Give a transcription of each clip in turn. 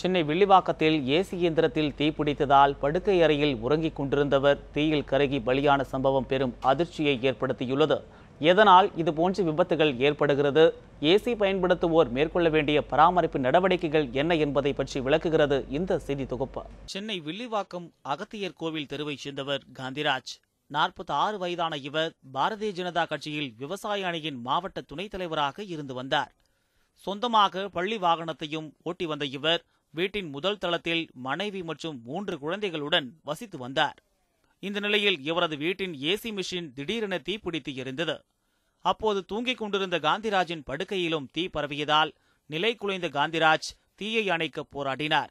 Chennai வில்லிவாக்கத்தில் AC இயந்திரத்தில் தீப்பிடித்ததால் படுக்கை அறையில் உறங்கிக் கொண்டிருந்தவர் தீயில் கருகி பலியான சம்பவம் பெரும் அதிர்ச்சியை ஏற்படுத்தியுள்ளது. எதனால் இதுபோன்ற விபத்துகள் ஏற்படுகிறது? ஏசி பயன்படுத்துவோர் மேற்கொள்ள வேண்டிய பராமரிப்பு நடவடிக்கைகள் என்ன என்பதை பற்றி விளக்குகிறது இந்த செய்தி தொகுப்பு. சென்னை வில்லிவாக்கம் அகத்தியர் கோவில் தெருவைச் சேர்ந்தவர் காந்திராஜ். நாற்பத்தி ஆறு வயதான இவர் பாரதிய ஜனதா கட்சியில் விவசாய அணியின் மாவட்ட துணைத் தலைவராக இருந்து வந்தார். சொந்தமாக பள்ளி வாகனத்தையும் ஓட்டி வந்த இவர் வீட்டின் முதல் தளத்தில் மனைவி மற்றும் மூன்று குழந்தைகளுடன் வசித்து வந்தார். இந்த நிலையில் இவரது வீட்டின் ஏசி மிஷின் திடீரென தீப்பிடித்து எரிந்தது. அப்போது தூங்கிக் கொண்டிருந்த காந்திராஜின் படுக்கையிலும் தீ பரவியதால் நிலை குலைந்த காந்திராஜ் தீயை அணைக்க போராடினார்.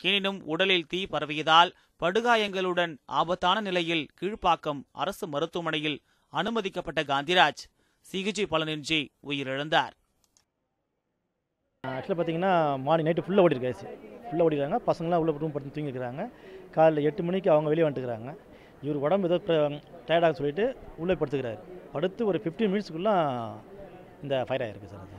எனினும் உடலில் தீ பரவியதால் படுகாயங்களுடன் ஆபத்தான நிலையில் கீழ்ப்பாக்கம் அரசு மருத்துவமனையில் அனுமதிக்கப்பட்ட காந்திராஜ் சிகிச்சை பலனின்றி உயிரிழந்தார். ஆக்சுவலாக பார்த்தீங்கன்னா மார்னிங் நைட்டு ஃபுல்லாக ஓடிருக்காச்சு ஃபுல்லாக ஓடிக்கிறாங்க பசங்களாம் உள்ள ரூம் படுத்து தூங்கிக்கிறாங்க காலைல எட்டு மணிக்கு அவங்க வெளியே வந்துட்டுக்கிறாங்க இவர் உடம்பு ஏதோ டயர்டாக சொல்லிட்டு உள்ளே படுத்துக்கிறாரு. படுத்து ஒரு ஃபிஃப்டீன் மினிட்ஸ்க்குள்ளே இந்த ஃபயர் ஆகிருக்கு சார் அது.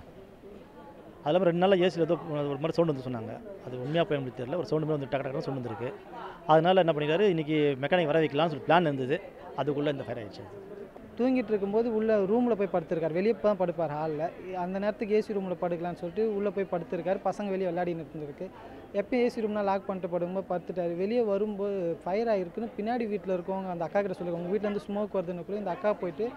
அது இல்லாமல் ரெண்டு நாளாக ஏசியில் ஏதோ ஒரு மாதிரி சவுண்டு வந்து சொன்னாங்க. அது உண்மையாக போய் நம்மளுக்கு தெரியல. ஒரு சவுண்டு மாதிரி வந்து டக்கு டக்குனு சவுண்டு வந்துருக்கு. அதனால் என்ன பண்ணிக்கிறாரு இன்றைக்கி மெக்கானிக் வர வைக்கலாம்னு சொல்லி பிளான் இருந்தது. அதுக்குள்ளே இந்த ஃபயர் ஆகிடுச்சு தூங்கிட்டு இருக்கும்போது உள்ளே ரூமில் போய் படுத்திருக்கார். வெளியே தான் படுப்பார் ஹாலில் அந்த நேரத்துக்கு ஏசி ரூமில் படுக்கலாம்னு சொல்லிட்டு உள்ளே போய் படுத்திருக்காரு. பசங்க வெளியே விளையாடின்னு இருந்திருக்கு. எப்பயும் ஏசி ரூம்னா லாக் பண்ணிட்டு படுக்கும்போது படுத்துட்டாரு. வெளியே வரும்போது ஃபயர் ஆகிருக்குன்னு பின்னாடி வீட்டில் இருக்கவங்க அந்த அக்கா கிட்ட சொல்லுவாங்க உங்கள் வீட்டிலேருந்து ஸ்மோக் வருதுன்னு கூட இந்த அக்கா போயிட்டு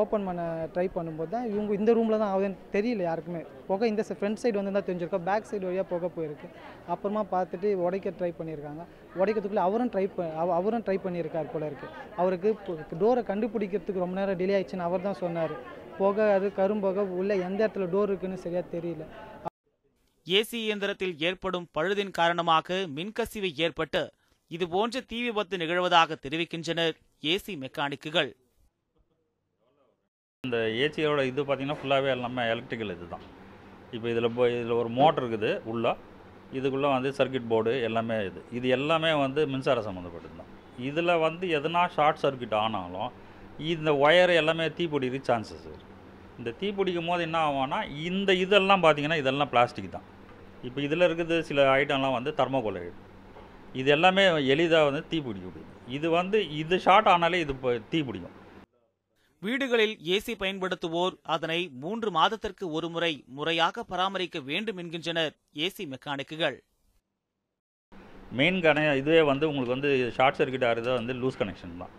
ஓப்பன் பண்ண ட்ரை பண்ணும்போது தான் இவங்க இந்த ரூமில் தான் ஆகுதுன்னு தெரியல யாருக்குமே. புகை இந்த ஃப்ரண்ட் சைடு வந்து தான் தெரிஞ்சிருக்கோம். பேக் சைடு வழியாக புகை போயிருக்கு. அப்புறமா பார்த்துட்டு உடைக்க ட்ரை பண்ணியிருக்காங்க. உடைக்கிறதுக்குள்ளே அவரும் ட்ரை அவரும் ட்ரை பண்ணியிருக்கார் போல இருக்குது அவருக்கு டோரை கண்டுபிடிக்கிறதுக்கு ரொம்ப நேரம் டிலே ஆயிடுச்சுன்னு அவர் தான் சொன்னார். புகை அது கரும்புகை உள்ள எந்த இடத்துல டோர் இருக்குன்னு சரியாக தெரியல. ஏசி இயந்திரத்தில் ஏற்படும் பழுதின் காரணமாக மின்கசிவு ஏற்பட்டு இதுபோன்ற தீ விபத்து நிகழ்வதாக தெரிவிக்கின்றனர் ஏசி மெக்கானிக்குகள். இந்த ஏசியோட இது பார்த்திங்கன்னா ஃபுல்லாகவே எல்லாமே எலக்ட்ரிக்கல் இது தான் இப்போ இதில் போய் இதில் ஒரு மோட்டர் இருக்குது உள்ளே. இதுக்குள்ளே வந்து சர்க்கியூட் போர்டு எல்லாமே இது. இது எல்லாமே வந்து மின்சார சம்மந்தப்பட்டது தான். இதில் வந்து எதனா ஷார்ட் சர்க்கியூட் ஆனாலும் இந்த ஒயர் எல்லாமே தீப்பிடிக்கிற சான்சஸ் இருக்குது இந்த தீப்பிடிக்கும் போது என்ன ஆகும்னா இந்த இதெல்லாம் பார்த்திங்கன்னா இதெல்லாம் பிளாஸ்டிக் தான். இப்போ இதில் இருக்குது சில ஐட்டம்லாம் வந்து தர்மகோல் இது எல்லாமே எளிதாக வந்து தீ பிடிக்க முடியும். இது வந்து இது ஷார்ட் ஆனாலே இது இப்போ தீப்பிடிக்கும். வீடுகளில் ஏசி பயன்படுத்துவோர் அதனை மூன்று மாதத்திற்கு ஒருமுறை முறையாக பராமரிக்க வேண்டும் என்கின்றனர் ஏசி மெக்கானிக்குகள். மெயின் கன இதுவே வந்து உங்களுக்கு வந்து ஷார்ட் சர்க்கியூட் ஆகிறது வந்து லூஸ் கனெக்ஷன் தான்.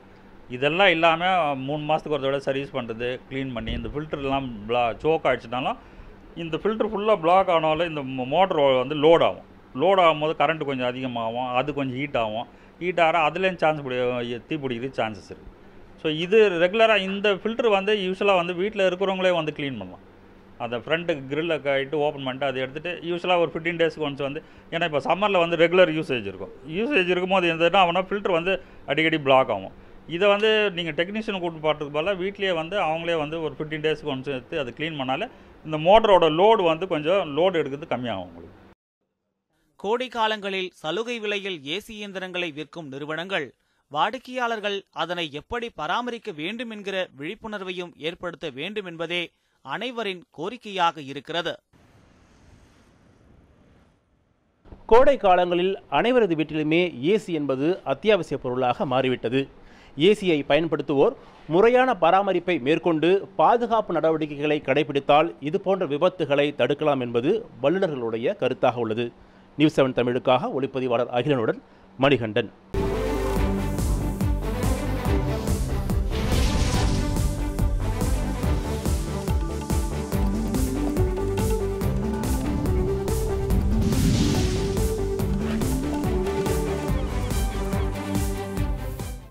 இதெல்லாம் இல்லாமல் மூணு மாதத்துக்கு ஒரு தடவை சர்வீஸ் பண்ணுறது க்ளீன் பண்ணி இந்த ஃபில்டர்லாம் ப்ளா சோக் ஆகிடுச்சுனாலும் இந்த ஃபில்டர் ஃபுல்லாக பிளாக் ஆனாலும் இந்த மோட்டர் வந்து லோட் ஆகும். லோட் ஆகும்போது கரண்ட் கொஞ்சம் அதிகமாகும் அது கொஞ்சம் ஹீட் ஆகும். ஹீட் ஆகிற அதுலேயும் சான்ஸ் பிடி தீ பிடிக்கிறதுக்கு சான்சஸ் இருக்குது ஸோ இது ரெகுலராக இந்த ஃபில்ட்ரு வந்து யூஸ்வலாக வந்து வீட்டில் இருக்கிறவங்களே வந்து க்ளீன் பண்ணலாம் அந்த ஃப்ரண்ட்டு கிரில்லை கட்டு ஓப்பன் பண்ணிட்டு அதை எடுத்துகிட்டு யூஸ்வலாக ஒரு ஃபிஃப்டீன் டேஸ்க்கு ஒன்ஸ் வந்து ஏன்னா இப்போ சம்மரில் வந்து ரெகுலர் யூசேஜ் இருக்கும். யூசேஜ் இருக்கும்போது எந்தனா அவனா ஃபில்ட்ரு வந்து அடிக்கடி பிளாக் ஆகும். இதை வந்து நீங்கள் டெக்னீஷியன் கூட்டு பார்த்துக்கு பதிலாக வீட்லேயே வந்து அவங்களே வந்து ஒரு ஃபிஃப்டீன் டேஸ்க்கு ஒன்ஸ் எடுத்து அதை க்ளீன் பண்ணாலே இந்த மோட்டரோட லோடு வந்து கொஞ்சம் லோடு எடுக்கிறது கம்மியாகும் உங்களுக்கு. கோடை காலங்களில் சலுகை விலையில் ஏசி இயந்திரங்களை விற்கும் நிறுவனங்கள் வாடிக்கையாளர்கள் அதனை எப்படி பராமரிக்க வேண்டும் என்கிற விழிப்புணர்வையும் ஏற்படுத்த வேண்டும் என்பதே அனைவரின் கோரிக்கையாக இருக்கிறது. கோடை காலங்களில் அனைவரது வீட்டிலுமே ஏசி என்பது அத்தியாவசிய பொருளாக மாறிவிட்டது. ஏசியை பயன்படுத்துவோர் முறையான பராமரிப்பை மேற்கொண்டு பாதுகாப்பு நடவடிக்கைகளை கடைபிடித்தால் இதுபோன்ற விபத்துகளை தடுக்கலாம் என்பது வல்லுநர்களுடைய கருத்தாக உள்ளது. நியூஸ் செவன் தமிழுக்காக ஒளிப்பதிவாளர் அகிலனுடன் மணிகண்டன்.